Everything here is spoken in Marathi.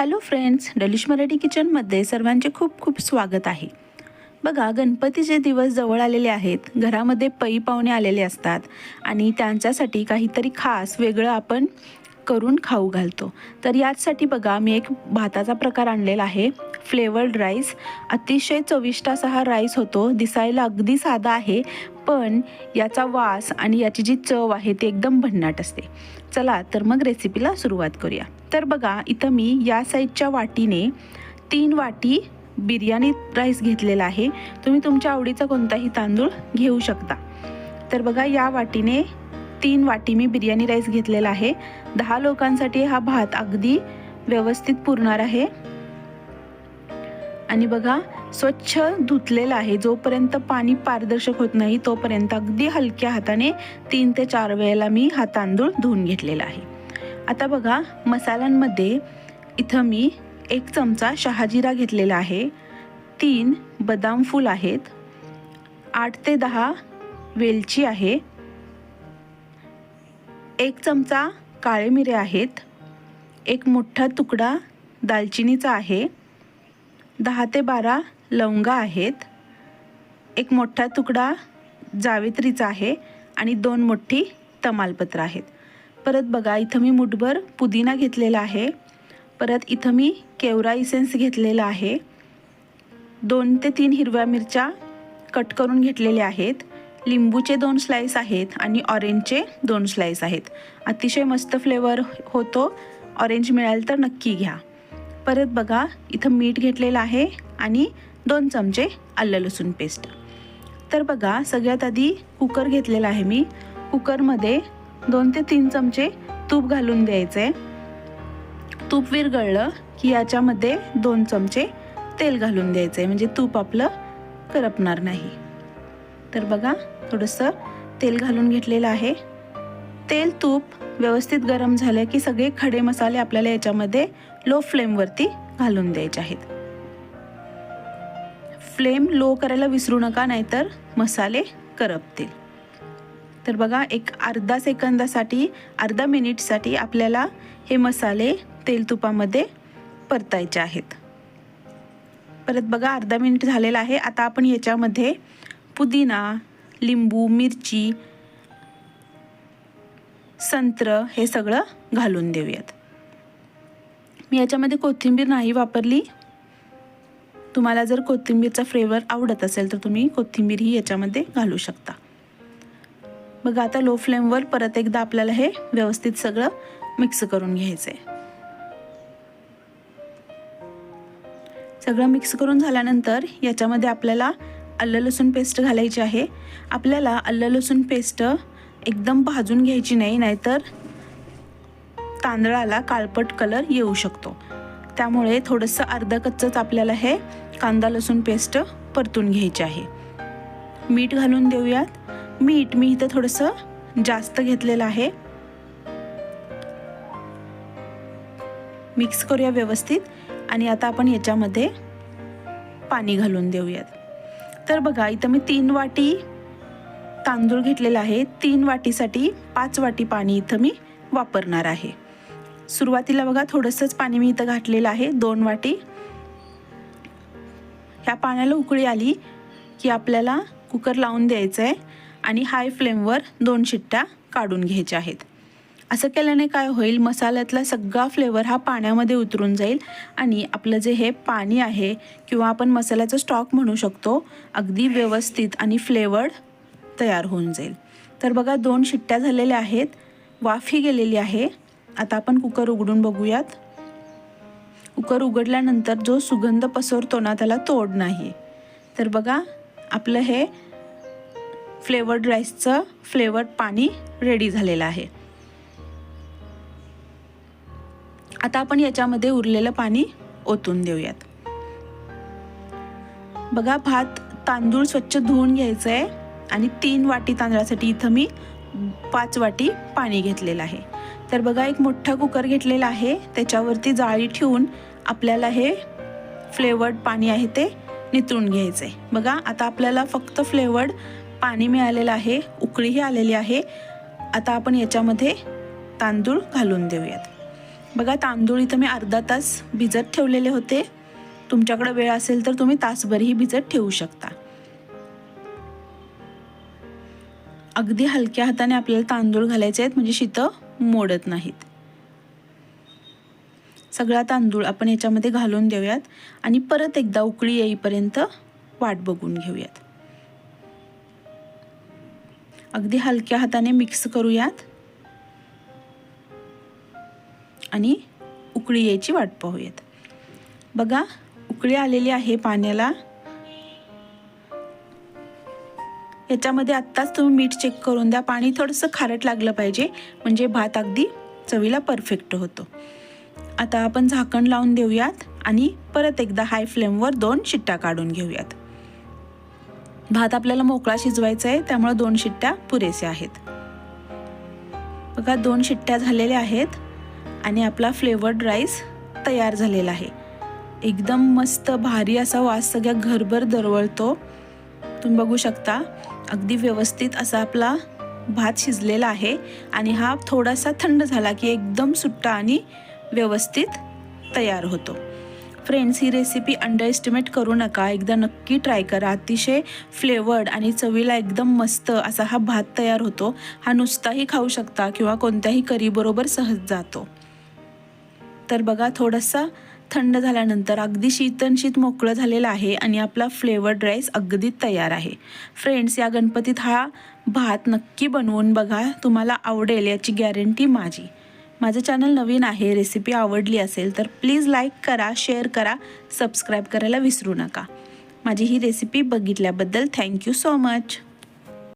हॅलो फ्रेंड्स डलिश मराठी किचनमध्ये सर्वांचे खूप खूप स्वागत आहे. बघा गणपतीचे दिवस जवळ आलेले आहेत घरामध्ये पै पाहुणे आलेले असतात आणि त्यांच्यासाठी काहीतरी खास वेगळं आपण करून खाऊ घालतो. तर याचसाठी बघा मी एक भाताचा प्रकार आणलेला आहे. फ्लेवर्ड राईस अतिशय चविष्ट असा हा राईस होतो. दिसायला अगदी साधा आहे पण याचा वास आणि याची जी चव आहे ती एकदम भन्नाट असते. चला तर मग रेसिपीला सुरुवात करूया. तर बघा इथं मी या साईजच्या वाटीने तीन वाटी बिर्याणी राईस घेतलेला आहे. तुम्ही तुमच्या आवडीचा कोणताही तांदूळ घेऊ शकता. तर बघा या वाटीने तीन वाटी मी बिर्याणी राईस घेतलेला आहे. दहा लोकांसाठी हा भात अगदी व्यवस्थित पुरणार आहे. आणि बघा स्वच्छ धुतलेला आहे. जोपर्यंत पाणी पारदर्शक होत नाही तोपर्यंत अगदी हलक्या हाताने तीन ते चार वेळेला मी हा तांदूळ धुवून घेतलेला आहे. आता बघा मसाल्यांमध्ये इथं मी एक चमचा शहाजिरा घेतलेला आहे. तीन बदाम फूल आहेत. आठ ते दहा वेलची आहे. एक चमचा काळे मिरे आहेत. एक मोठा तुकडा दालचिनीचा आहे. दहा ते बारा लवंगा आहेत. एक मोठा तुकडा जावेत्रीचा आहे आणि दोन मोठी तमालपत्र आहेत. परत बघा इथं मी मुठभर पुदिना घेतलेला आहे. परत इथं मी केवरा इसेन्स घेतलेला आहे. दोन ते तीन हिरव्या मिरच्या कट करून घेतलेल्या आहेत. लिंबूचे दोन स्लाईस आहेत आणि ऑरेंजचे दोन स्लाईस आहेत. अतिशय मस्त फ्लेवर होतो. ऑरेंज मिळाल तर नक्की घ्या. परत बघा इथं मीठ घेतलेलं आहे आणि दोन चमचे आलं लसूण पेस्ट तर बघा सगळ्यात आधी कुकर घेतलेला आहे मी. कुकरमध्ये दोन ते तीन चमचे तूप घालून द्यायचे. तूप विरगळलं की याच्यामध्ये दोन चमचे तेल घालून द्यायचे. म्हणजे तूप आपलं करपणार नाही. तर बघा थोडंसं तेल घालून घेतलेलं आहे. तेल तूप व्यवस्थित गरम झालं की सगळे खडे मसाले आपल्याला याच्यामध्ये लो फ्लेमवरती घालून द्यायचे आहेत. फ्लेम लो करायला विसरू नका नाहीतर मसाले करपतील. तर बघा एक अर्धा सेकंदासाठी अर्धा मिनिटसाठी आपल्याला हे मसाले तेल तुपामध्ये परतायचे आहेत. परत बघा अर्धा मिनिट झालेला आहे. आता आपण याच्यामध्ये पुदिना लिंबू मिरची संत्र हे सगळं घालून देऊयात. मी याच्यामध्ये कोथिंबीर नाही वापरली. तुम्हाला जर कोथिंबीरचा फ्लेवर आवडत असेल तर तुम्ही कोथिंबीरही याच्यामध्ये घालू शकता. बघा आता लो फ्लेमवर परत एकदा आपल्याला हे व्यवस्थित सगळं मिक्स करून घ्यायचं आहे सगळं मिक्स करून झाल्यानंतर याच्यामध्ये आपल्याला आलं लसूण पेस्ट घालायची आहे. आपल्याला आलं लसूण पेस्ट एकदम भाजून घ्यायची नाही नाहीतर तांदळाला काळपट कलर येऊ शकतो. त्यामुळे थोडंसं अर्ध कच्चंच आपल्याला हे कांदा लसूण पेस्ट परतून घ्यायचे आहे. मीठ घालून देऊयात. मीठ मी इथं थोडंसं जास्त घेतलेलं आहे. मिक्स करूया व्यवस्थित आणि आता आपण याच्यामध्ये पाणी घालून देऊयात. तर बघा इथं मी तीन वाटी तांदूळ घेतलेला आहे. तीन वाटीसाठी पाच वाटी पाणी इथं मी वापरणार आहे. सुरुवातीला बघा थोडंसंच पाणी मी इथं घातलेलं आहे दोन वाटी. ह्या पाण्याला उकळी आली की आपल्याला कुकर लावून द्यायचं आहे आणि हाय फ्लेमवर दोन शिट्ट्या काढून घ्यायच्या आहेत. असं केल्याने काय होईल? मसाल्यातला सगळा फ्लेवर हा पाण्यामध्ये उतरून जाईल आणि आपलं जे हे पाणी आहे किंवा आपण मसाल्याचं स्टॉक म्हणू शकतो अगदी व्यवस्थित आणि फ्लेवर्ड तयार होऊन जाईल. तर बघा दोन शिट्ट्या झालेल्या आहेत. वाफी गेलेली आहे. आता आपण कुकर उघडून बघूयात. कुकर उघडल्यानंतर जो सुगंध पसरतो ना त्याला तोड नाही. तर बघा आपलं हे फ्लेवर्ड राईसचं फ्लेवर्ड पाणी रेडी झालेलं आहे. आता आपण याच्यामध्ये उरलेलं पाणी ओतून देऊयात. बघा भात तांदूळ स्वच्छ धुवून घ्यायचं आहे आणि तीन वाटी तांदळासाठी इथं मी पाच वाटी पाणी घेतलेलं आहे. तर बघा एक मोठा कुकर घेतलेला आहे. त्याच्यावरती जाळी ठेवून आपल्याला हे फ्लेवर्ड पाणी आहे ते नितळून घ्यायचं आहे बघा आता आपल्याला फक्त फ्लेवर्ड पाणी मिळालेलं आहे. उकळीही आलेली आहे. आता आपण याच्यामध्ये तांदूळ घालून देऊयात. बघा तांदूळ इथं मी अर्धा तास भिजत ठेवलेले होते. तुमच्याकडे वेळ असेल तर तुम्ही तासभरही भिजत ठेवू शकता. अगदी हलक्या हाताने आपल्याला तांदूळ घालायचे आहेत म्हणजे शीतं मोडत नाहीत. सगळा तांदूळ आपण याच्यामध्ये घालून देऊयात आणि परत एकदा उकळी येईपर्यंत वाट बघून घेऊयात. अगदी हलक्या हाताने मिक्स करूयात. आणि उकळी यायची वाट पाहूयात. बघा उकळी आलेली आहे पाण्याला. याच्यामध्ये आत्ताच तुम्ही मीठ चेक करून द्या. पाणी थोडंसं खारट लागलं पाहिजे. म्हणजे भात अगदी चवीला परफेक्ट होतो. आता आपण झाकण लावून देऊयात आणि परत एकदा हाय फ्लेमवर दोन शिट्ट्या काढून घेऊयात. भात आपल्याला मोकळा शिजवायचा आहे त्यामुळे दोन शिट्ट्या पुरेसे आहेत. बघा दोन शिट्ट्या झालेल्या आहेत. आणि आपला फ्लेवर्ड राईस तयार झालेला आहे. एकदम मस्त भारी असा वास सगळ्या घरभर दरवळतो. तुम्ही बघू शकता अगदी व्यवस्थित असा आपला भात शिजलेला आहे आणि हा थोडासा थंड झाला की एकदम सुट्टा आणि व्यवस्थित तयार होतो. फ्रेंड्स ही रेसिपी अंडर एस्टिमेट करू नका. एकदा नक्की ट्राय करा. अतिशय फ्लेवर्ड आणि चवीला एकदम मस्त असा हा भात तयार होतो. हा नुसताही खाऊ शकता किंवा कोणत्याही करीबरोबर सहज जातो. तर बघा थोडासा थंड झाल्यानंतर अगदी शीतनशीत मोकळं झालेलं आहे आणि आपला फ्लेवर्ड राईस अगदी तयार आहे. फ्रेंड्स या गणपतीत हा भात नक्की बनवून बघा तुम्हाला आवडेल याची गॅरंटी माझी. माझं चॅनल नवीन आहे रेसिपी आवडली असेल तर प्लीज लाईक करा शेअर करा सबस्क्राईब करायला विसरू नका. माझी ही रेसिपी बघितल्याबद्दल थँक्यू सो मच